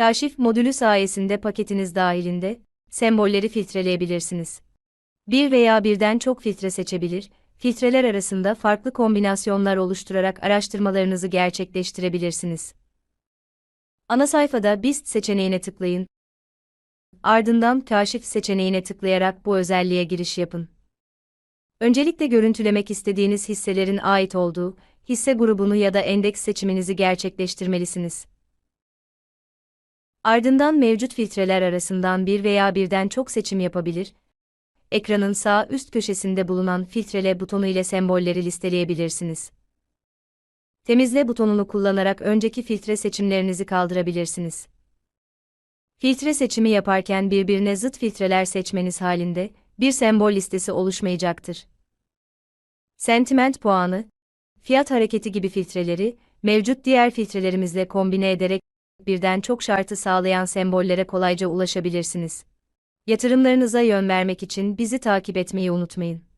Kaşif modülü sayesinde paketiniz dahilinde sembolleri filtreleyebilirsiniz. Bir veya birden çok filtre seçebilir, filtreler arasında farklı kombinasyonlar oluşturarak araştırmalarınızı gerçekleştirebilirsiniz. Ana sayfada BIST seçeneğine tıklayın. Ardından Kaşif seçeneğine tıklayarak bu özelliğe giriş yapın. Öncelikle görüntülemek istediğiniz hisselerin ait olduğu hisse grubunu ya da endeks seçiminizi gerçekleştirmelisiniz. Ardından mevcut filtreler arasından bir veya birden çok seçim yapabilir. Ekranın sağ üst köşesinde bulunan filtrele butonu ile sembolleri listeleyebilirsiniz. Temizle butonunu kullanarak önceki filtre seçimlerinizi kaldırabilirsiniz. Filtre seçimi yaparken birbirine zıt filtreler seçmeniz halinde bir sembol listesi oluşmayacaktır. Sentiment puanı, fiyat hareketi gibi filtreleri mevcut diğer filtrelerimizle kombine ederek birden çok şartı sağlayan sembollere kolayca ulaşabilirsiniz. Yatırımlarınıza yön vermek için bizi takip etmeyi unutmayın.